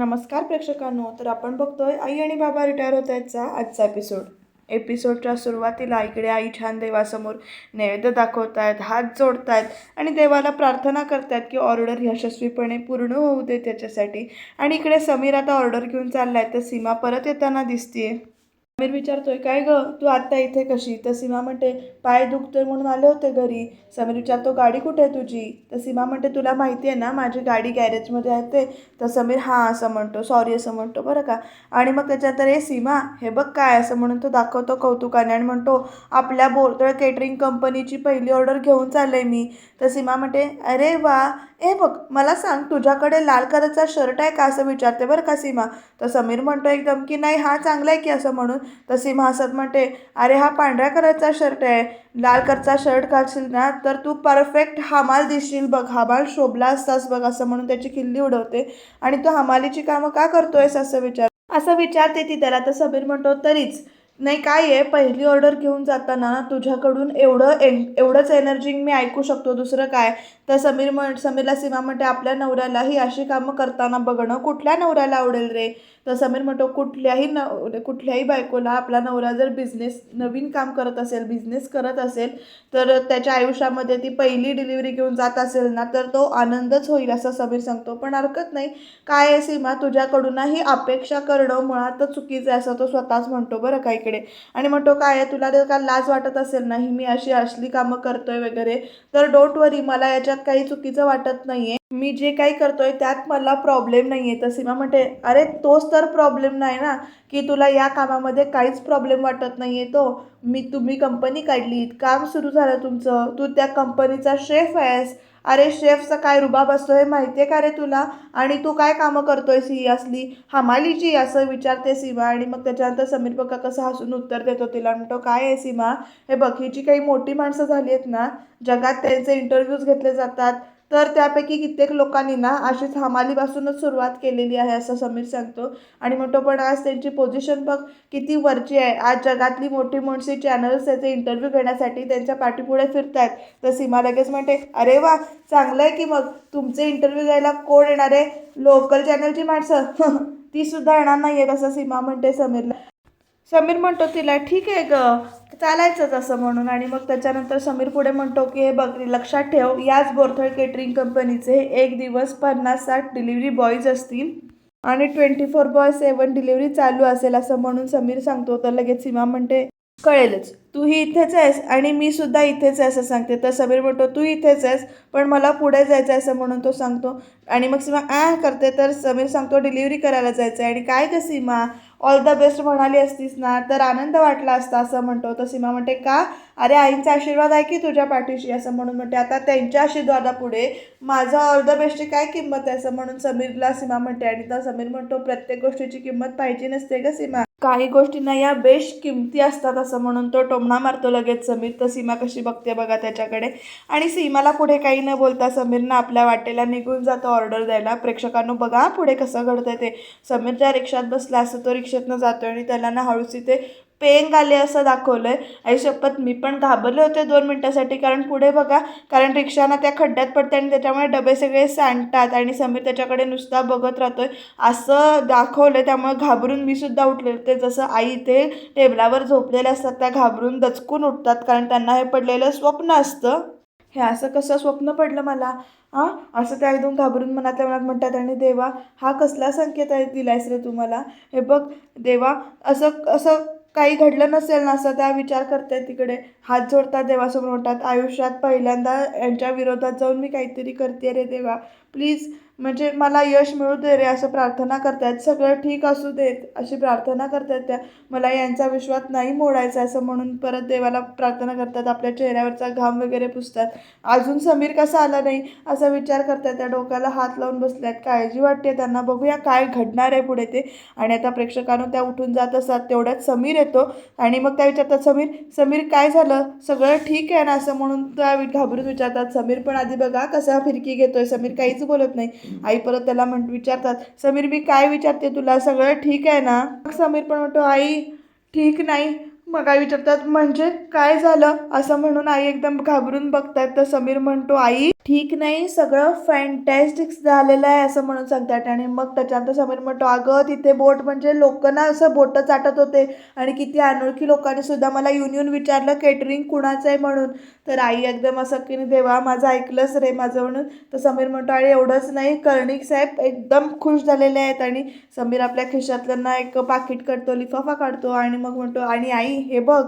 नमस्कार प्रेक्षकांनो तर आपण बघतोय आई आणि बाबा रिटायर होत आहेतचा आजचा एपिसोड एपिसोडच्या सुरुवातीला इकडे आई छान देवासमोर नैवेद्य दाखवत आहेत हात आहेत आणि देवाला प्रार्थना करतात की ऑर्डर यशस्वीपणे पूर्ण होऊ दे त्याच्यासाठी. आणि इकडे समीर आता ऑर्डर घेऊन चालला आहे तर सीमा परत येताना दिसते समीर विचारतोय काय ग? तू आत्ता इथे कशी? तर सीमा म्हणते पाय दुखतोय म्हणून आले होते घरी. समीर विचारतो गाडी कुठे आहे तुझी? तर सीमा म्हणते तुला माहिती आहे ना माझी गाडी गॅरेजमध्ये आहे ते. तर समीर हां असं म्हणतो सॉरी असं म्हणतो बरं का? आणि मग त्याच्यानंतर हे सीमा हे बघ काय? असं म्हणून तो दाखवतो कौतुकाने आणि म्हणतो आपल्या बोरतळ केटरिंग कंपनीची पहिली ऑर्डर घेऊन चालले मी. तर सीमा म्हणते अरे वा ए बघ मला सांग तुझ्याकडे लाल कलरचा शर्ट आहे का असं विचारते बरं का सीमा? तर समीर म्हणतो एकदम की नाही हा चांगला आहे की असं म्हणून. तर सीमा हसत म्हणते अरे हा पांढऱ्या कलरचा शर्ट आहे. लाल कलरचा शर्ट घालशील ना तर तू परफेक्ट हमाल दिसशील बघ. हमाल शोभला असतास बघ असं म्हणून त्याची खिल्ली उडवते. आणि तू हमालीची कामं का करतोयस? असं विचार असं विचारते ती त्याला. तर समीर म्हणतो तरीच. नाही काय आहे? पहिली ऑर्डर घेऊन जाताना तुझ्याकडून एवढं एन एवढंच एनर्जिंग मी ऐकू शकतो. दुसरं काय? तर समीर म्हण समीरला सीमा म्हणते आपल्या नवऱ्याला ही अशी कामं करताना बघणं कुठल्या नवऱ्याला आवडेल रे? तर समीर म्हणतो कुठल्याही न म्हणजे कुठल्याही बायकोला आपला नवरा जर बिझनेस नवीन काम करत असेल बिझनेस करत असेल तर त्याच्या आयुष्यामध्ये ती पहिली डिलिव्हरी घेऊन जात असेल ना तर तो आनंदच होईल असं समीर सांगतो. पण हरकत नाही. काय आहे सीमा? तुझ्याकडूनही अपेक्षा करणं मुळातच चुकीचं आहे असं तो स्वतःच म्हणतो बरं का इकडे. आणि म्हणतो काय आहे? तुला जर का लाज वाटत असेल ना ही मी अशी असली कामं करतोय वगैरे तर डोंट वरी मला याच्यात काही चुकीचं वाटत नाही आहे मी जे काही करतो आहे त्यात मला प्रॉब्लेम नाही आहे तर सीमा म्हणते अरे तोच तर प्रॉब्लेम नाही ना की तुला या कामामध्ये काहीच प्रॉब्लेम वाटत नाही आहे तो. मी तुम्ही कंपनी काढलीत काम सुरू झालं तुमचं. तू त्या कंपनीचा शेफ आहेस. अरे शेफचा काय रुबाब असतो हे माहिती आहे का रे तुला? आणि तू काय कामं करतोयस ही असली हमालीची असं विचारते सीमा आणि मग त्याच्यानंतर समीर बघा कसं हसून उत्तर देतो तिला. म्हणतो काय आहे सीमा? हे बघ ही जी काही मोठी माणसं झाली आहेत ना? जगात त्यांचे इंटरव्ह्यूज घेतले जातात. तर त्यापैकी कित्येक लोकांनी ना अशीच हमालीपासूनच सुरुवात केलेली आहे असं समीर सांगतो. आणि म्हणतो पण आज त्यांची पोझिशन बघ किती वरची आहे. आज जगातली मोठी मोठी चॅनल्स त्याचे इंटरव्ह्यू घेण्यासाठी त्यांच्या पाठीपुढे फिरत आहेत तर सीमा लगेच म्हणते अरे वा चांगलं आहे की मग. तुमचे इंटरव्ह्यू द्यायला कोण येणार आहे? लोकल चॅनलची माणसं. ती सुद्धा येणार नाही आहेत असं सीमा म्हणते समीरला. समीर म्हणतो तिला ठीक आहे ग. चालायचंच असं म्हणून. आणि मग त्याच्यानंतर समीर पुढे म्हणतो की हे बघ लक्षात ठेव याच बोरथळ केटरिंग कंपनीचे एक दिवस पन्नास साठ डिलिव्हरी बॉयज असतील आणि twenty four by seven delivery चालू असेल असं म्हणून समीर सांगतो. तर लगेच सीमा म्हणते कळेलच तू ही इथेच आहेस आणि मी सुद्धा इथेच आहे असं सांगते. तर समीर म्हणतो तू इथेच आहेस पण मला पुढे जायचं आहे असं म्हणून तो सांगतो. आणि मग सीमा आ करते. तर समीर सांगतो डिलिव्हरी करायला जायचं आहे आणि काय ग सीमा? ऑल द बेस्ट म्हणाली असतीस ना तर आनंद वाटला असता असं म्हणतो. तर सीमा म्हणते का? अरे आईंचा आशीर्वाद आहे की तुझ्या पाठीशी? असं म्हणून म्हणते. आता त्यांच्या आशीर्वादापुढे माझं ऑल द बेस्टची काय किंमत आहे? असं म्हणून समीरला सीमा म्हणते. आणि तर समीर म्हणतो प्रत्येक गोष्टीची किंमत पाहिजे नसते का सीमा. काही गोष्टींना या बेश किमती असतात असं म्हणून तो टोमणा मारतो लगेच समीर. तर सीमा कशी बघते बघा त्याच्याकडे. आणि सीमाला पुढे काही न बोलता समीरनं आपल्या वाटेला निघून जातो ऑर्डर द्यायला. प्रेक्षकांनो बघा पुढे कसं घडतंय ते. समीर ज्या रिक्षात बसला असं तो रिक्षेतनं जातो आणि त्याला ना हळूच तिथे पेंग आले असं दाखवलं आहे आई शपथ मी पण घाबरले होते दोन मिनटासाठी. कारण पुढे बघा कारण रिक्षाना त्या खड्ड्यात पडते आणि त्याच्यामुळे डबे सगळे सांडतात आणि समीर त्याच्याकडे नुसता बघत राहतोय. असं दाखवलं त्यामुळे घाबरून मी सुद्धा उठले होते. जसं आई इथे टेबलावर झोपलेले असतात त्या घाबरून दचकून उठतात कारण त्यांना हे पडलेलं स्वप्न असतं. हे असं कसं स्वप्न पडलं मला? हां असं त्या एकदम घाबरून मनातल्या मनात म्हणतात आणि देवा हा कसला संकेत आहे दिलायस रे तुम्हाला हे बघ देवा असं असं काही घडलं नसेल ना असं त्या विचार करतात तिकडे. हात जोडतात देवासमोर म्हणतात आयुष्यात पहिल्यांदा यांच्या विरोधात जाऊन मी काहीतरी करते रे देवा. प्लीज म्हणजे मला यश मिळू दे रे असं प्रार्थना करतायत. सगळं ठीक असू देत अशी प्रार्थना करतायत त्या. मला यांचा विश्वास नाही मोडायचा असं म्हणून परत देवाला प्रार्थना करतात. आपल्या चेहऱ्यावरचा घाम वगैरे पुसतात. अजून समीर कसा आला नाही असा विचार करतात त्या डोक्याला हात लावून बसल्यात. काळजी वाटते त्यांना. बघूया काय घडणार आहे पुढे ते. आणि आता प्रेक्षकांना त्या उठून जात असतात. तेवढ्यात समीर येतो. आणि मग त्या विचारतात समीर समीर काय झालं? सगळं ठीक आहे ना? असं म्हणून त्या घाबरून विचारतात. समीर पण आधी बघा कसा फिरकी घेतोय. समीर काहीच बोलत नाही. आई परत त्याला म्हण विचारतात समीर मी काय विचारते तुला? सगळं ठीक आहे ना? मग समीर पण म्हणतो आई ठीक नाही. मग आई विचारतात म्हणजे काय झालं? असं म्हणून आई एकदम घाबरून बघतायत. तर समीर म्हणतो आई ठीक नाही सगळं फॅन्टॅस्टिक झालेलं आहे असं म्हणून सांगतात. आणि मग त्याच्यानंतर समीर म्हणतो अगं तिथे बोट म्हणजे लोक ना असं बोटं चाटत होते आणि किती अनोळखी लोकांनी सुद्धा मला येऊन येऊन विचारलं केटरिंग कुणाचं आहे म्हणून? तर आई एकदम असं की देवा माझं ऐकलंच रे माझं म्हणून. तर समीर म्हणतो आणि एवढंच नाही कर्णिक साहेब एकदम खुश झालेले आहेत. आणि समीर आपल्या खिशातल्यांना एक पाकिट काढतो लिफाफा काढतो आणि मग म्हणतो आणि आई हे बघ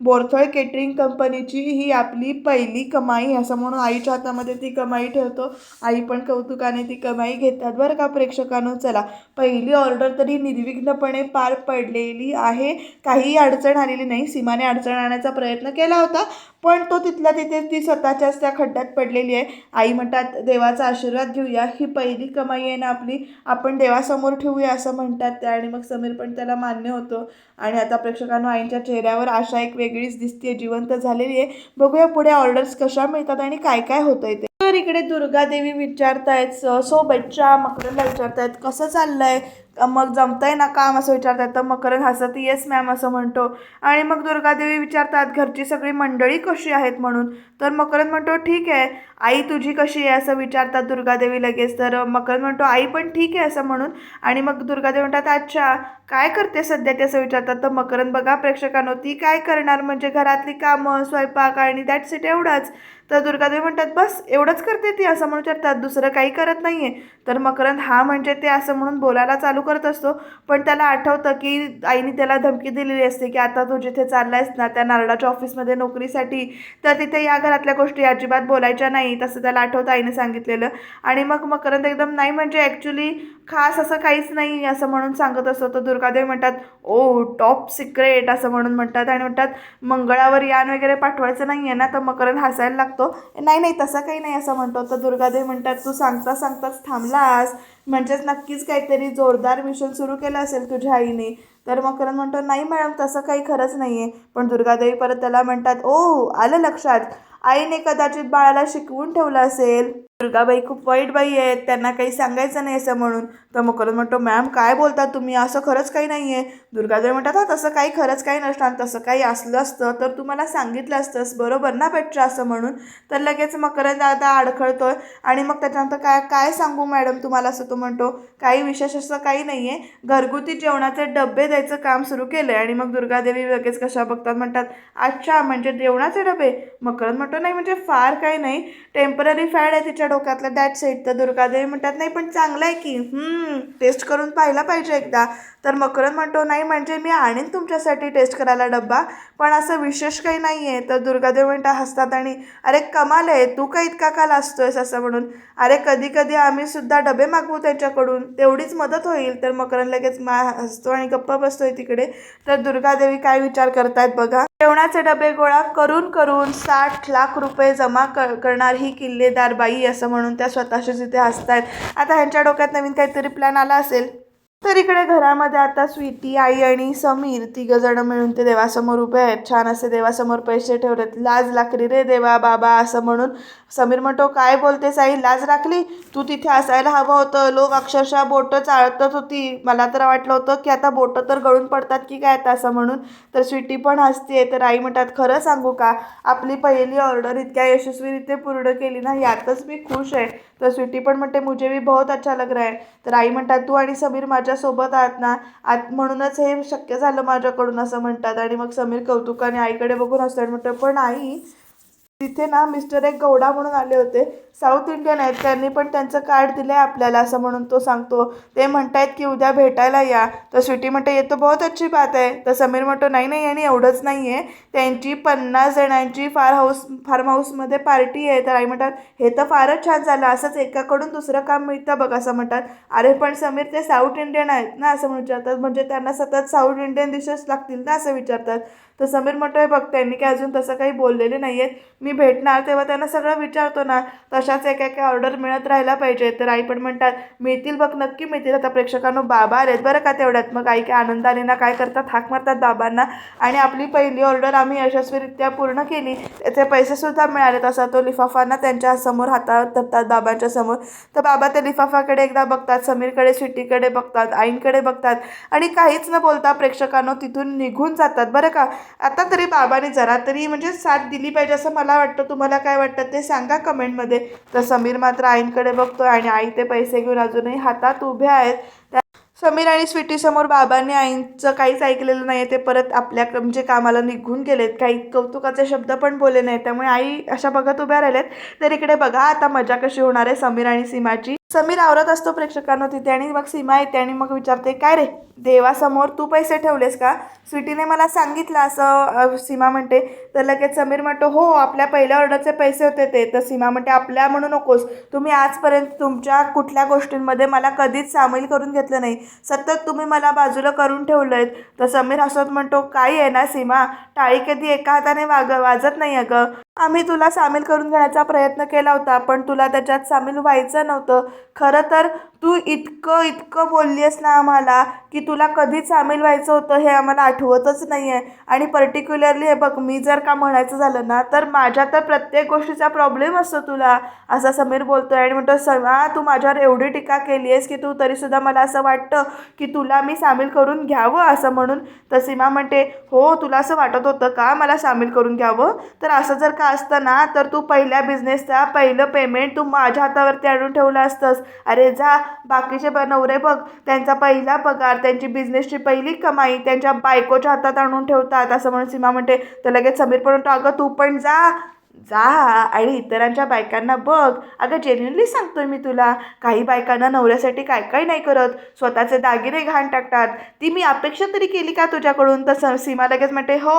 बोरथळ केटरिंग कंपनीची ही आपली पहिली कमाई असं म्हणून आईच्या हातामध्ये ती कमाई ठेवतो. आई पण कौतुकाने ती कमाई घेतात. बरं का प्रेक्षकांनो चला. पहिली ऑर्डर तरी निर्विघ्नपणे पार पडलेली आहे. काही अडचण आलेली नाही. सीमाने अडचण आणण्याचा प्रयत्न केला होता पण तो तिथल्या तिथे ती स्वतःच्याच त्या खड्ड्यात पडलेली आहे. आई म्हणतात देवाचा आशीर्वाद घेऊया. ही पहिली कमाई आहे ना आपली. आपण देवासमोर ठेवूया असं म्हणतात त्या आणि मग समीर पण त्याला मान्य होतो. आणि आता प्रेक्षकांनो आईंच्या चेहऱ्यावर आशा एक वेगळीच दिसते जिवंत झालेली आहे बघूया पुढे ऑर्डर्स कशा मिळतात आणि काय काय होतंय ते. तर इकडे दुर्गादेवी विचारतायत सोबतच्या सो मकरनला विचारतायत कसं चाललंय? मग जमतंय ना काम असं विचारतात तर मकरन हसत येस मॅम असं म्हणतो. आणि मग दुर्गादेवी विचारतात घरची सगळी मंडळी कशी आहेत म्हणून? तर मकरन म्हणतो ठीक आहे आई तुझी कशी आहे? असं विचारतात दुर्गादेवी लगेच. तर मकरन म्हणतो आई पण ठीक आहे असं म्हणून. आणि मग दुर्गादेवी म्हणतात अच्छा काय करते सध्या ते? असं विचारतात. तर मकरन बघा प्रेक्षकांनो ती काय करणार? म्हणजे घरातली कामं स्वयंपाक आणि दॅट्स इट एवढंच. तर दुर्गादेवी म्हणतात बस एवढं एवढंच करते ती असं म्हणून विचारतात दुसरं काही करत नाही आहे तर मकरंद हा म्हणजे ते असं म्हणून बोलायला चालू करत असतो. पण त्याला आठवतं की आईने त्याला धमकी दिलेली असते की आता तू जिथे चालला आहेस ना त्या नारळाच्या ऑफिसमध्ये नोकरीसाठी. तर तिथे या घरातल्या गोष्टी अजिबात बोलायच्या नाही तसं त्याला आठवतं आईने सांगितलेलं. आणि मग मकरंद एकदम नाही म्हणजे ॲक्च्युली खास असं काहीच नाही असं म्हणून सांगत असतो. तर दुर्गादेवी म्हणतात ओ टॉप सिक्रेट असं म्हणून म्हणतात आणि म्हणतात मंगळावर यान वगैरे पाठवायचं नाही आहे ना तर मकरंद हसायला लागतो. नाही नाही तसं काही नाही असं म्हणतो तर दुर्गादेवी म्हणतात तू सांगता सांगताच थांबलास. म्हणजेच नक्कीच काहीतरी जोरदार मिशन सुरू केलं असेल तुझ्या आईने. तर मग करण म्हणतो नाही मॅडम तसं काही खरंच नाही आहे पण दुर्गादेवी परत त्याला म्हणतात ओ आलं लक्षात. आईने कदाचित बाळाला शिकवून ठेवलं असेल. दुर्गाबाई खूप वाईट बाई आहेत त्यांना काही सांगायचं नाही असं म्हणून. तर मकरंद म्हणतो मॅम काय बोलता तुम्ही? असं खरंच काही नाही आहे दुर्गादेवी म्हणतात हा तसं काही खरंच काही नसणार तसं काही असलं असतं तर तू मला सांगितलं असतंस बरोबर ना बच्चा असं म्हणून. तर लगेच मकरंद आता अडखळतोय आणि मग त्याच्यानंतर काय काय सांगू मॅडम तुम्हाला? असं तो म्हणतो. काही विशेष असं काही नाही आहे घरगुती जेवणाचे डबे द्यायचं काम सुरू केलं आहे आणि मग दुर्गादेवी लगेच कशा बघतात म्हणतात अच्छा म्हणजे जेवणाचे डबे? मकरंद म्हणतो नाही म्हणजे फार काही नाही. टेंपररी फॅड आहे तिच्या डोक्यातलं दॅट सेट तर दुर्गादेवी म्हणतात नाही पण चांगलं आहे की. टेस्ट करून पाहिला पाहिजे एकदा. तर मकरंद म्हणतो नाही म्हणजे मी आणीन तुमच्यासाठी टेस्ट करायला डब्बा पण असं विशेष काही नाही आहे तर दुर्गादेवी म्हणता हसतात आणि अरे कमाल आहे तू का इतका का लाजतोयस असं म्हणून अरे कधी कधी आम्ही सुद्धा डबे मागवू त्यांच्याकडून तेवढीच मदत होईल. तर मकरंद लगेच मा हसतो आणि गप्पा बसतोय तिकडे. तर दुर्गादेवी काय विचार करतायत बघा. जेवणाचे डबे गोळा करून करून साठ लाख रुपये जमा क करणार ही किल्लेदार बाई असं म्हणून त्या स्वतःशीच इथे हसतायत. आता ह्यांच्या डोक्यात नवीन काहीतरी प्लॅन आला असेल. तर इकडे घरामध्ये आता स्वीटी आई आणि समीर तिघं जण मिळून ते देवासमोर उभे आहेत. छान असे देवासमोर पैसे ठेवलेत. लाज लाकरी रे देवा बाबा असं म्हणून समीर म्हणतो काय बोलते साई लाज राखली? तू तिथे असायला हवं होतं. लोक अक्षरशः बोटं चाळतच होती. मला तर वाटलं होतं की आता बोटं तर गळून पडतात की काय आता असं म्हणून. तर स्वीटी पण हसते तर आई म्हणतात खरं सांगू का? आपली पहिली ऑर्डर इतक्या यशस्वीरित्या पूर्ण केली ना यातच मी खुश आहे. तर स्वीटी पण म्हणते मुझे भी बहुत अच्छा लग रहा है. तर आई म्हणतात तू आणि समीर माझ्यासोबत आहात ना? आत म्हणूनच हे शक्य झालं माझ्याकडून असं म्हणतात. आणि मग समीर कौतुकाने आईकडे बघून असतात म्हणतं पण आई तिथे ना मिस्टर एक गौडा म्हणून आले होते. साऊथ इंडियन आहेत त्यांनी पण त्यांचं कार्ड दिलं आहे आपल्याला असं म्हणून तो सांगतो. ते म्हणतायत की उद्या भेटायला या. तर स्वीटी म्हणते ये तो बहुत अच्छी बात आहे. तर समीर म्हणतो नाही नाही आणि एवढंच नाही आहे त्यांची पन्नास जणांची फार हाऊस फार्म हाऊसमध्ये पार्टी आहे. तर आई म्हणतात हे तर फारच छान झालं. असंच एकाकडून दुसरं काम मिळतं बघ असं म्हणतात. अरे पण समीर ते साऊथ इंडियन आहेत ना असं विचारतात. म्हणजे त्यांना सतत साऊथ इंडियन डिशेस लागतील ना असं विचारतात. तर समीर म्हणतोय बघ त्यांनी काय अजून तसं काही बोललेले नाही आहेत मी भेटणार तेव्हा त्यांना सगळं विचारतो ना. अशाच एका एक ऑर्डर मिळत राहायला पाहिजे. तर आई पण म्हणतात मिळतील बघ नक्की मिळतील. आता प्रेक्षकांनो बाबा आलेत बरं का तेवढ्यात. मग आई काय आनंदाने ना काय करतात हाक मारतात बाबांना. आणि आपली पहिली ऑर्डर आम्ही यशस्वीरित्या पूर्ण केली. त्याचे पैसेसुद्धा मिळालेत. असा तो लिफाफांना त्यांच्यासमोर हातात धरतात बाबांच्या समोर. तर बाबा त्या लिफाफाकडे एकदा बघतात समीरकडे स्वीटीकडे बघतात आईंकडे बघतात. आणि काहीच न बोलता प्रेक्षकांनो तिथून निघून जातात. बरं का? आता तरी बाबाने जरा तरी म्हणजे साथ दिली पाहिजे असं मला वाटतं. तुम्हाला काय वाटतं ते सांगा कमेंटमध्ये. तर समीर मात्र आईंकडे बघतोय आणि आई ते पैसे घेऊन अजूनही हातात उभे आहेत. त्या समीर आणि स्वीटीसमोर बाबांनी आईंचं काहीच ऐकलेलं नाही ते परत आपल्या म्हणजे कामाला निघून गेलेत. काही कौतुकाचे शब्द पण बोलले नाहीत. त्यामुळे आई अशा बघत उभ्या राहिल्यात. तर इकडे बघा आता मजा कशी होणार आहे समीर आणि सीमाची? समीर आवरत असतो प्रेक्षकांना तिथे आणि मग सीमा येते आणि मग विचारते काय रे देवासमोर तू पैसे ठेवलेस का? स्वीटीने मला सांगितलं असं. सीमा म्हणते तर लगेच समीर म्हणतो हो आपल्या पहिल्या ऑर्डरचे पैसे होते ते. तर सीमा म्हणते आपल्या म्हणू नकोस. तुम्ही आजपर्यंत तुमच्या कुठल्या गोष्टींमध्ये मला कधीच सामील करून घेतलं नाही. सतत तुम्ही मला बाजूला करून ठेवलंय तर समीर हसत म्हणतो काही आहे ना सीमा? टाळी कधी एका हाताने वाग वाजत नाही अगं. आम्ही तुला सामील करून घेण्याचा प्रयत्न केला होता पण तुला त्याच्यात सामील व्हायचं नव्हतं. खरं तर तू इतकं इतकं बोलली आहेस ना आम्हाला की तुला कधीच सामील व्हायचं होतं हे आम्हाला आठवतच नाही आहे आणि पर्टिक्युलरली हे बघ मी जर का म्हणायचं झालं ना तर माझ्या तर प्रत्येक गोष्टीचा प्रॉब्लेम असतो तुला. असा समीर बोलतो आहे आणि म्हणतो समा तू माझ्यावर एवढी टीका केली आहेस की तू तरीसुद्धा मला असं वाटतं की तुला मी सामील करून घ्यावं असं म्हणून? तर सीमा म्हणते हो तुला असं वाटत होतं का मला सामील करून घ्यावं? तर असं जर का असतं ना तर तू पहिल्या बिझनेसचा पहिलं पेमेंट तू माझ्या हातावरती आणून ठेवलं असतंस. अरे जा बाकीचे ब नवरे बघ त्यांचा पहिला पगार त्यांची बिझनेसची पहिली कमाई त्यांच्या बायकोच्या हातात आणून ठेवतात. असं म्हणून सीमा म्हणते तर लगेच समीर पण म्हणतो अगं तू पण जा जा आणि इतरांच्या बायकांना बघ. अगं जेन्युनली सांगतोय मी तुला काही बायकांना नवऱ्यासाठी काय काय नाही करत. स्वतःचे दागिने घाण टाकतात. ती मी अपेक्षा तरी केली का तुझ्याकडून? तर सीमा लगेच म्हणते हो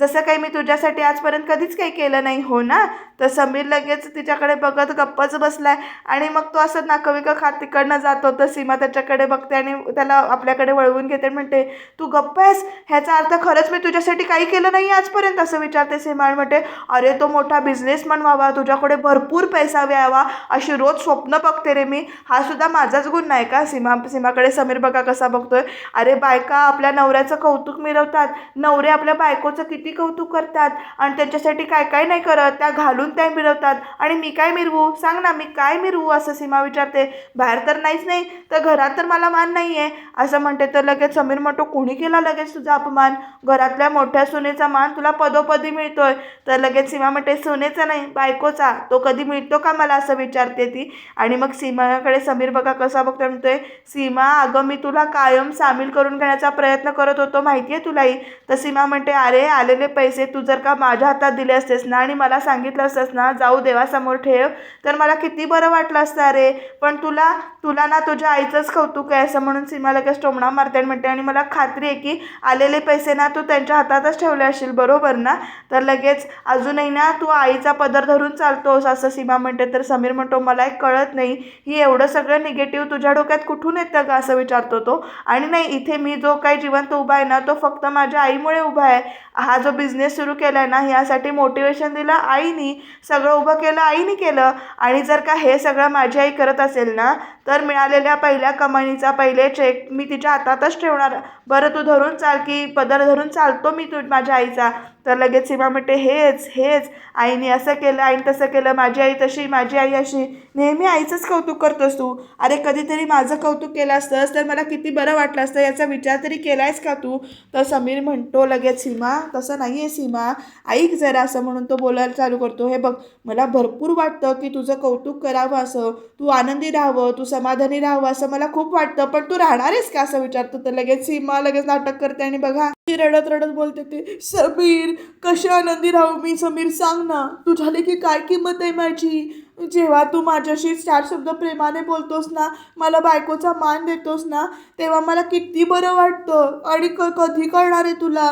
जसं काही मी तुझ्यासाठी आजपर्यंत कधीच काही केलं नाही. हो ना? तर समीर लगेच तिच्याकडे बघत गप्पच बसलाय. आणि मग तो असं नाकविक खात तिकडनं जातो. तर सीमा त्याच्याकडे बघते आणि त्याला आपल्याकडे वळवून घेते आणि म्हणते तू गप्प आहेस? ह्याचा अर्थ खरंच मी तुझ्यासाठी काही केलं नाही आजपर्यंत असं विचारते सीमा आणि म्हणते अरे तो मोठा बिझनेसमन व्हावा. तुझ्याकडे भरपूर पैसा व्यावा. अशी रोज स्वप्न बघते रे मी. हा सुद्धा माझाच गुण नाही का? सीमा सीमाकडे समीर बघा कसा बघतोय. अरे बायका आपल्या नवऱ्याचं कौतुक मिरवतात. नवरे आपल्या बायकोचं किती कौतुक करतात. आणि त्यांच्यासाठी काय काय नाही करत. त्या घालून त्या मिरवतात. आणि मी काय मिरवू? सांग ना मी काय मिरवू? असं सीमा विचारते. बाहेर तर नाहीच नाही तर घरात तर मला मान नाही आहे असं म्हणते तर लगेच समीर म्हणतो कोणी केला लगेच तुझा अपमान? घरातल्या मोठ्या सुनेचा मान तुला पदोपदी मिळतोय. तर लगेच सीमा म्हणते सुनेचा नाही बायकोचा. तो कधी मिळतो का मला? असं विचारते ती. आणि मग सीमाकडे समीर बघा कसा बघतो म्हणतोय सीमा अगं मी तुला कायम सामील करून घेण्याचा प्रयत्न करत होतो. माहिती आहे तुलाही? तर सीमा म्हणते अरे आलेले पैसे तू जर का माझ्या हातात दिले असतेस ना आणि मला सांगितलं असतंस ना जाऊ देवासमोर ठेव. तर मला किती बरं वाटलं असतं अरे. पण तुला तुला ना तुझ्या आईचंच कौतुक आहे असं म्हणून सीमा लगेच टोमणा मारते आणि म्हणते आणि मला खात्री आहे की आलेले पैसे ना तू त्यांच्या हातातच ठेवले असशील बरोबर ना? तर लगेच अजूनही ना तू आईचा पदर धरून चालतोस असं सीमा म्हणते. तर समीर म्हणतो मला एक कळत नाही ही एवढं सगळं निगेटिव्ह तुझ्या डोक्यात कुठून येतं का असं विचारतो तो. आणि नाही इथे मी जो काही जिवंत उभा आहे ना तो फक्त माझ्या आईमुळे उभा आहे. हा जो बिझनेस सुरू केला आहे ना यासाठी मोटिवेशन दिलं आईनी. सगळं उभं केलं आईने केलं. आणि जर का हे सगळं माझी आई करत असेल ना तर मिळालेल्या पहिल्या कमानीचा पहिले चेक मी तिच्या हातातच ठेवणार. बरं तू धरून चाल की पदर धरून चालतो मी तू माझ्या आईचा. तर लगेच सीमा म्हणते हेच हेच आईने असं केलं आईने तसं केलं माझी आई तशी माझी आई अशी. नेहमी आईचंच कौतुक करतोस तू? अरे कधीतरी माझं कौतुक केलं असतंस तर मला किती बरं वाटलं असतं याचा विचार तरी केला आहेस का तू? तर समीर म्हणतो लगेच सीमा तसं नाही आहे सीमा. ऐक जरा असं म्हणून तो बोलायला चालू करतो हे बघ मला भरपूर वाटतं की तुझं कौतुक करावं असं. तू आनंदी राहावं तू समाधानी राहावं असं मला खूप वाटतं पण तू राहणार आहेस का? असं विचारतो तर लगेच सीमा लगेच नाटक करते आणि बघा ती रडत रडत बोलते ते समीर कशा आनंदी राहू मी? समीर सांग ना. तू झाले की काय किंमत आहे माझी? जेव्हा तू माझ्याशी चार शब्द प्रेमाने बोलतोस ना मला बायकोचा मान देतोस ना तेव्हा मला किती बरं वाटतं. आणि क कधी कळणार आहे तुला?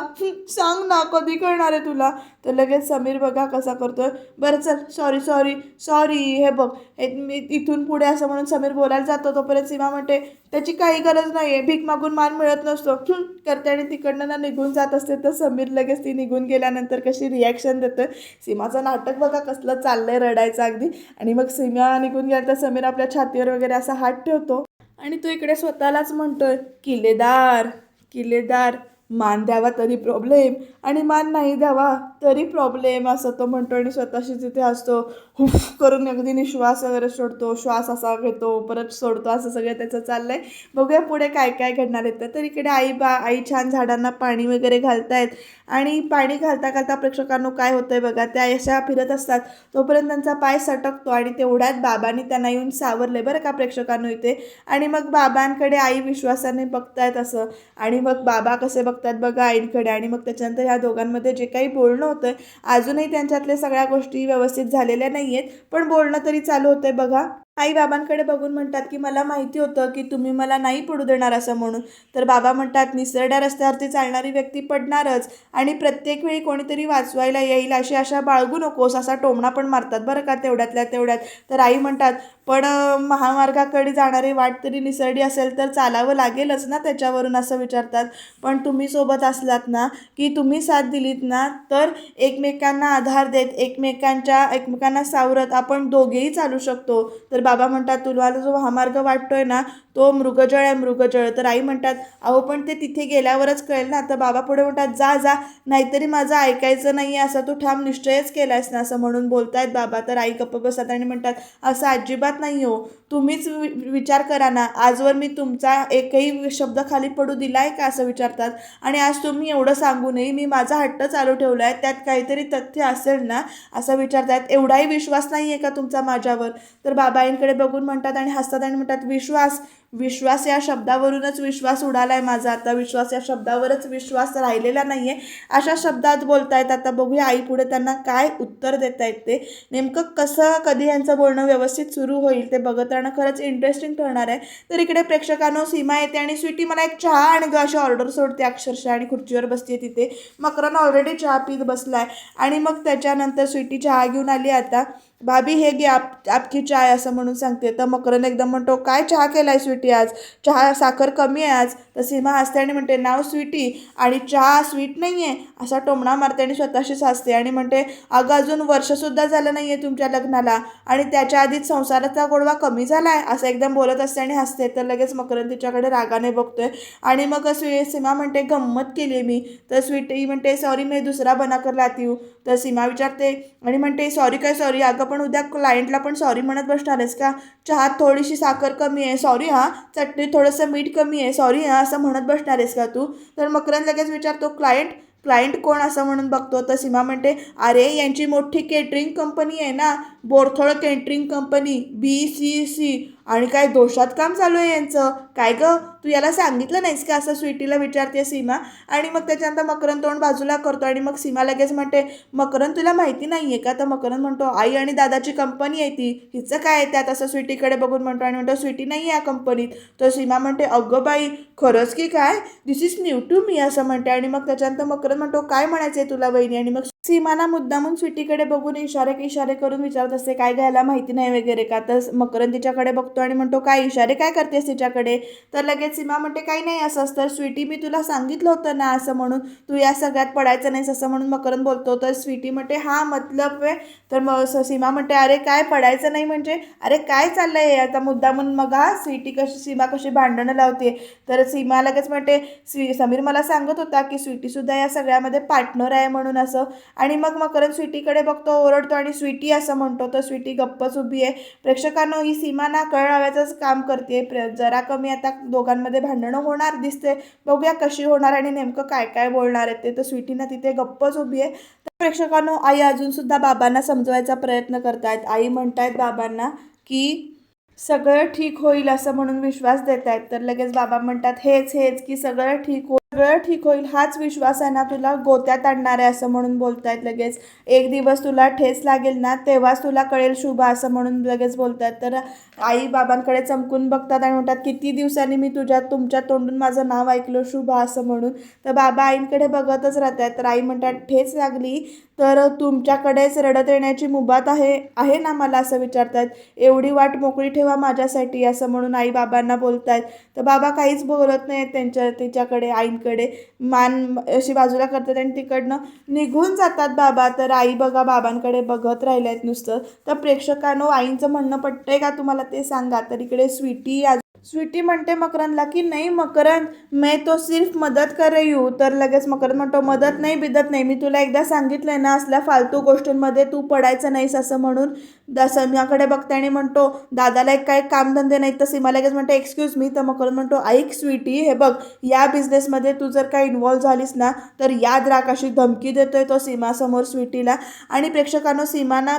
सांग ना कधी कळणार आहे तुला? तर लगेच समीर बघा कसा करतोय. बरं चल सॉरी सॉरी सॉरी हे बघ. हे मी इथून पुढे असं म्हणून समीर बोलायला जातो तोपर्यंत सीमा म्हणते त्याची काही गरज नाही आहे भीक मागून मान मिळत नसतो. हं, करते आणि तिकडनं ना निघून जात असते. तर समीर लगेच ती निघून गेल्यानंतर कशी रिॲक्शन देतं सीमाचं नाटक बघा कसलं चाललंय रडायचं अगदी. आणि मग सीमा निघून गेला तर समीर आपल्या छातीवर वगैरे असा हात ठेवतो. आणि तो इकडे स्वतःलाच म्हणतोय किल्लेदार किल्लेदार. मान द्यावा तरी प्रॉब्लेम आणि मान नाही द्यावा तरी प्रॉब्लेम असं तो म्हणतो आणि स्वतःशी तिथे असतो हुफ करून अगदी निश्वास वगैरे सोडतो श्वास असा घेतो परत सोडतो असं सगळं त्याचं चाललं आहे बघूया पुढे काय काय घडणार येतं तर इकडे आई बा आई छान झाडांना पाणी वगैरे घालतायत. आणि पाणी घालता घालता प्रेक्षकांनो काय होतं आहे बघा त्या अशा फिरत असतात. तोपर्यंत त्यांचा पाय सटकतो आणि तेवढ्यात बाबांनी त्यांना येऊन सावरले बरं का प्रेक्षकांनो इथे. आणि मग बाबांकडे आई विश्वासाने बघतायत असं. आणि मग बाबा कसे बघतात बघा आईकडे. आणि मग त्याच्यानंतर ह्या दोघांमध्ये जे काही बोलणं होतं अजूनही त्यांच्यातल्या सगळ्या गोष्टी व्यवस्थित झालेल्या नाही आहेत पण बोलणं तरी चालू होतंय बघा. आई बाबांकडे बघून म्हणतात की मला माहिती होतं की तुम्ही मला नाही पडू देणार असं म्हणून. तर बाबा म्हणतात निसरड्या रस्त्यावरती चालणारी व्यक्ती पडणारच आणि प्रत्येक वेळी कोणीतरी वाचवायला येईल अशी आशा बाळगू नकोस असा टोमणा पण मारतात बरं का तेवढ्यातल्या तेवढ्यात. तर आई म्हणतात पण महामार्गाकडे जाणारी वाट तरी निसरडी असेल तर चालावं लागेलच ना त्याच्यावरून असं विचारतात. पण तुम्ही सोबत असलात ना की तुम्ही साथ दिलीत ना तर एकमेकांना आधार देत एकमेकांच्या एकमेकांना सावरत आपण दोघेही चालू शकतो. तर बाबा म्हणतात तुला जो महामार्ग वाटतोय ना तो मृगजळ आहे मृगजळ. तर आई म्हणतात अहो पण ते तिथे गेल्यावरच कळेल ना. तर बाबा पुढे म्हणतात जा जा नाहीतरी माझं ऐकायचं नाही आहे असा तू ठाम निश्चयच केलायस ना असं म्हणून बोलतायत बाबा. तर आई गप्प बसतात आणि म्हणतात असं अजिबात नाही हो तुम्हीच वि विचार करा ना आजवर मी तुमचा एकही शब्द खाली पडू दिला आहे का? असं विचारतात. आणि आज तुम्ही एवढं सांगूनही मी माझा हट्ट चालू ठेवला आहे त्यात काहीतरी तथ्य असेल ना असं विचारतात एवढाही विश्वास नाही आहे का तुमचा माझ्यावर? तर बाबा आईंकडे बघून म्हणतात आणि हसतात आणि म्हणतात विश्वास विश्वास या शब्दावरूनच विश्वास उडालाय माझा. आता विश्वास या शब्दावरच विश्वास राहिलेला नाही आहे अशा शब्दात बोलतायत. आता बघूया आई पुढे त्यांना काय उत्तर देतायत ते. नेमकं कसं कधी यांचं बोलणं व्यवस्थित सुरू होईल ते बघत राहणं खरंच इंटरेस्टिंग ठरणार आहे. तर इकडे प्रेक्षकांनो सीमा येते आणि स्वीटी मला एक चहा आणि ग अशी ऑर्डर सोडते अक्षरशः आणि खुर्चीवर बसते तिथे. मकरन ऑलरेडी चहा पीत बसलाय. आणि मग त्याच्यानंतर स्वीटी चहा घेऊन आली आता. भाभी हे घे आप आपकी चाय असं म्हणून सांगते. तर मकरन एकदम म्हणतो काय चहा केलाय स्वीटी? आज. चहा साखर कमी आहे आज. तर सीमा हसते आणि म्हणते नाव स्वीटी आणि चहा स्वीट नाही आहे असा टोमणा मारते आणि स्वतःशीच हसते आणि म्हणते अगं अजून वर्षसुद्धा झालं नाही आहे तुमच्या लग्नाला आणि त्याच्या आधीच संसाराचा गोडवा कमी झाला आहे असं एकदम बोलत असते आणि हसते. तर लगेच मकरंद तिच्याकडे रागाने बघतोय. आणि मग स्वी सीमा म्हणते गंमत केली आहे मी. तर स्वीटी म्हणते सॉरी मी दुसरा बनाकर लाती तर सीमा विचारते आणि म्हणते सॉरी काय सॉरी अगं पण उद्या क्लायंटला पण सॉरी म्हणत बसणार आहेस का? चहात थोडीशी साखर कमी आहे. सॉरी हां? चटणीत थोडंसं मीठ कमी आहे. सॉरी हां असं म्हणत बसणार आहेस का तू? तर मकरन लगेच विचारतो क्लायंट क्लायंट कोण असं म्हणून बघतो? तर सीमा म्हणते अरे यांची मोठी केटरिंग कंपनी आहे ना. बोरथोळ catering company B C C आणि काय दोषात काम चालू आहे यांचं? काय गं? तू याला सांगितलं नाहीस का? असं स्वीटीला विचारते सीमा. आणि मग त्याच्यानंतर मकरन तोंड बाजूला करतो आणि मग सीमा लगेच म्हणते मकरन तुला माहिती नाही आहे का? तर मकरन म्हणतो आई आणि दादाची कंपनी आहे ती. हिचं काय आहे त्यात? असं स्वीटीकडे बघून म्हणतो आणि म्हणतो स्वीटी नाही आहे या कंपनीत. तर सीमा म्हणते अगं बाई खरंच की काय? This is new to me असं म्हणते. आणि मग त्याच्यानंतर मकरन म्हणतो काय म्हणायचं आहे तुला वहिनी? आणि मग सीमाना मुद्दामून स्वीटीकडे बघून इशारे इशारे करून विचारत असते काय घ्यायला माहिती नाही वगैरे का? तर मकरंद तिच्याकडे बघतो आणि म्हणतो काय इशारे काय करतेस तिच्याकडे? तर लगेच सीमा म्हणते काही नाही असं असतं. स्वीटी मी तुला सांगितलं होतं ना असं म्हणून. तू या सगळ्यात पडायचं नाहीस असं म्हणून मकरंद बोलतो. तर स्वीटी म्हणते हा मतलब आहे तर मग सीमा म्हणते अरे काय पडायचं नाही म्हणजे? अरे काय चाललंय आहे आता मुद्दामून मग हा स्वीटी कशी सीमा कशी भांडणं लावते? तर सीमा लगेच म्हणते स्वी समीर मला सांगत होता की स्वीटीसुद्धा या सगळ्यामध्ये पार्टनर आहे म्हणून असं. आणि मग मकरन स्वीटीकडे बघतो ओरडतो आणि स्वीटी असं म्हणतो तर स्वीटी गप्पच उभी आहे. प्रेक्षकांनो ही सीमा ना कळ काम करते प्र जरा कमी आता दोघांमध्ये भांडणं होणार दिसते बघूया कशी होणार आणि नेमकं काय काय बोलणार आहेत ते. तर स्वीटीना तिथे गप्पच उभी आहे. तर प्रेक्षकांनो आई अजूनसुद्धा बाबांना समजवायचा प्रयत्न करतायत. आई म्हणतायत बाबांना की सगळं ठीक होईल असं म्हणून विश्वास देत आहेत तर लगेच बाबा म्हणतात हेच हेच की सगळं ठीक होईल सगळं ठीक होईल हाच विश्वास आहे ना तुला? गोत्यात आणणार आहे असं म्हणून बोलतायत लगेच. एक दिवस तुला ठेस लागेल ना तेव्हाच तुला कळेल शुभ असं म्हणून लगेच बोलतायत. तर आई बाबांकडे चमकून बघतात आणि म्हणतात किती दिवसांनी मी तुझ्या तुमच्या तोंडून माझं नाव ऐकलं शुभ असं म्हणून. तर बाबा आईंकडे बघतच राहतात. तर आई म्हणतात ठेच लागली तर तुमच्याकडेच रडत येण्याची मुबात आहे आहे ना मला असं विचारतात एवढी वाट मोकळी ठेवा माझ्यासाठी असं म्हणून आई बाबांना बोलतायत. तर बाबा काहीच बोलत नाहीत त्यांच्या तिच्याकडे आईंकडे. मान अशी बाजूला करतात आणि तिकडनं निघून जातात बाबा. तर आई बघा बाबांकडे बघत राहिल्या आहेत नुसतं. तर प्रेक्षकांनो आईंचं म्हणणं पटतंय का तुम्हाला ते सांगा. तर इकडे स्वीटी आज स्वीटी म्हणते मकरंदला की नाही मकरंद मैं तो सिर्फ मदत कर रही हूँ. तर लगेच मकरंद म्हणतो मदत नाही बिदत नाही. मी तुला एकदा सांगितलंय ना असल्या फालतू गोष्टींमध्ये तू पडायचं नाहीस असं म्हणून. दा सीमाकडे बघते आणि म्हणतो दादाला एक काय कामधंदे नाहीत तर सीमा लगेच म्हणते एक्सक्यूज मी तर मकरंद म्हणतो ऐक स्वीटी हे बघ या बिझनेसमध्ये तू जर काय इन्व्हॉल्व झालीस ना तर याद राख अशी धमकी देतोय तो सीमासमोर स्वीटीला. आणि प्रेक्षकांनो सीमा ना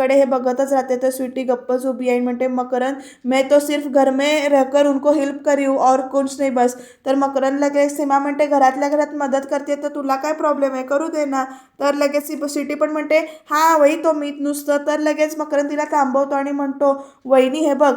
हे बघतच राहते. तर स्वीटी गप्पच उभी आहे म्हणते मकरंद मैं तो सिर्फ घर में कर उनको हेल्प करू और कुछ नाही बस। तर मकरन लगेच सीमा म्हणते घरातल्या घरात मदत करते तर तुला काय प्रॉब्लेम आहे? करू दे ना. तर लगेच सी पण म्हणते हां वही तो मी नुसतं. तर लगेच मकरन तिला थांबवतो आणि म्हणतो वहिनी हे बघ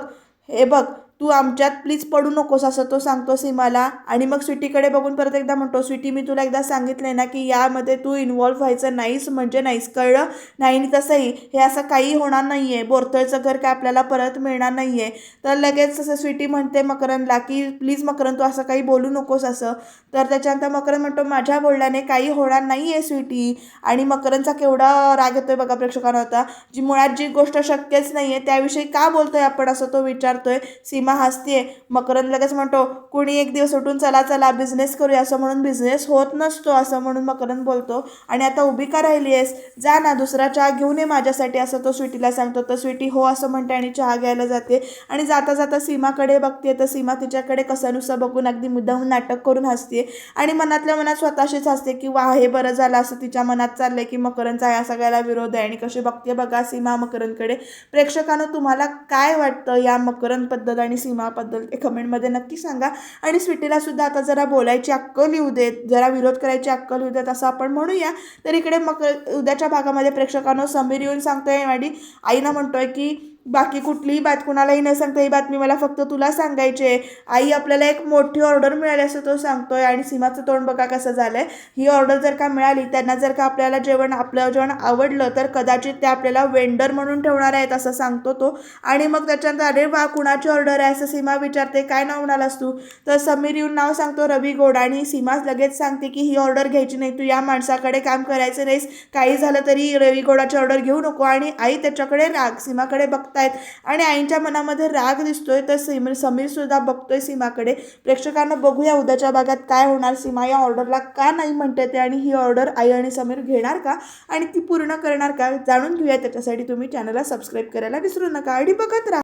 हे बघ तू आमच्यात प्लीज पडू नकोस असं तो सांगतो सीमाला. आणि मग स्वीटीकडे बघून परत एकदा म्हणतो स्वीटी मी तुला एकदा सांगितले ना की यामध्ये तू इन्वॉल्व्ह व्हायचं नाहीस म्हणजे नाहीस कळलं? नाही आणि तसंही. हे असं काही होणार नाही आहे बोरतळचं घर काय आपल्याला परत मिळणार नाही आहे तर लगेच असं स्वीटी म्हणते मकरनला की प्लीज मकरन तू असं काही बोलू नकोस असं. तर त्याच्यानंतर मकरन म्हणतो माझ्या बोलण्याने काही होणार नाही आहे स्वीटी. आणि मकरनचा केवढा राग येतोय बघा प्रेक्षकांना होता जी मुळात जी गोष्ट शक्यच नाही आहे त्याविषयी का बोलतोय आपण असं तो विचारतोय. सीमा हसते मकरंद लगेच म्हणतो कुणी एक दिवस उठून चला चला बिझनेस करूया. असं म्हणून बिझनेस होत नसतो असं म्हणून मकरंद बोलतो आणि आता उभी का राहिली आहेस जा ना दुसरा चहा घेऊन ये माझ्यासाठी. असं तो स्वीटीला सांगतो तर स्वीटी हो असं म्हणते आणि चहा घ्यायला जाते. आणि जाता जाता सीमाकडे बघते तर सीमा तिच्याकडे कसानुसा बघून अगदी मुद्दाहून नाटक करून हसते आणि मनातल्या मनात स्वतःशीच हसते की वा हे बरं झालं असं तिच्या मनात चाललंय की मकरंदचा या सगळ्याला विरोध आहे. आणि कशी बघते बघा सीमा मकरंदकडे. प्रेक्षकांनो तुम्हाला काय वाटतं या मकरनबद्दल आणि सीमाबद्दल ते कमेंटमध्ये नक्की सांगा. आणि स्वीटीला सुद्धा आता जरा बोलायची अक्कल येऊ देत जरा विरोध करायची अक्कल येऊ देत असं आपण म्हणूया. तर इकडे मग उद्याच्या भागामध्ये प्रेक्षकांनो समीर येऊन सांगतोय आणि आईना म्हणतोय की बाकी कुठलीही बात कुणालाही न सांगता ही बातमी मला फक्त तुला सांगायची आहे. आई आपल्याला एक मोठी ऑर्डर मिळाली असं तो सांगतोय आणि सीमाचं तोंड बघा कसं झालं आहे ही ऑर्डर जर का मिळाली त्यांना जर का आपल्याला जेवण आपलं जेवण आवडलं तर कदाचित ते आपल्याला वेंडर म्हणून ठेवणार आहेत असं सांगतो तो. आणि मग त्याच्यानंतर अरे वा कुणाची ऑर्डर आहे? असं सीमा विचारते. काय नाव म्हणालास तू? तर समीर येऊन नाव सांगतो रवी गोड. आणि सीमा लगेच सांगते की ही ऑर्डर घ्यायची नाही तू या माणसाकडे काम करायचं नाहीस. काही झालं तरी रवी गोडाची ऑर्डर घेऊ नको. आणि आई त्याच्याकडे राग सीमाकडे बघ बघतायत. आणि आईंच्या मनामध्ये राग दिसतोय तर समीर समीर सुद्धा बघतोय सीमाकडे. प्रेक्षकांना बघूया उद्याच्या भागात काय होणार सीमा या ऑर्डरला का नाही म्हणते ते आणि ही ऑर्डर आई आणि समीर घेणार का आणि ती पूर्ण करणार का जाणून घेऊया. त्याच्यासाठी तुम्ही चॅनलला सबस्क्राईब करायला विसरू नका. आणि बघत राहा.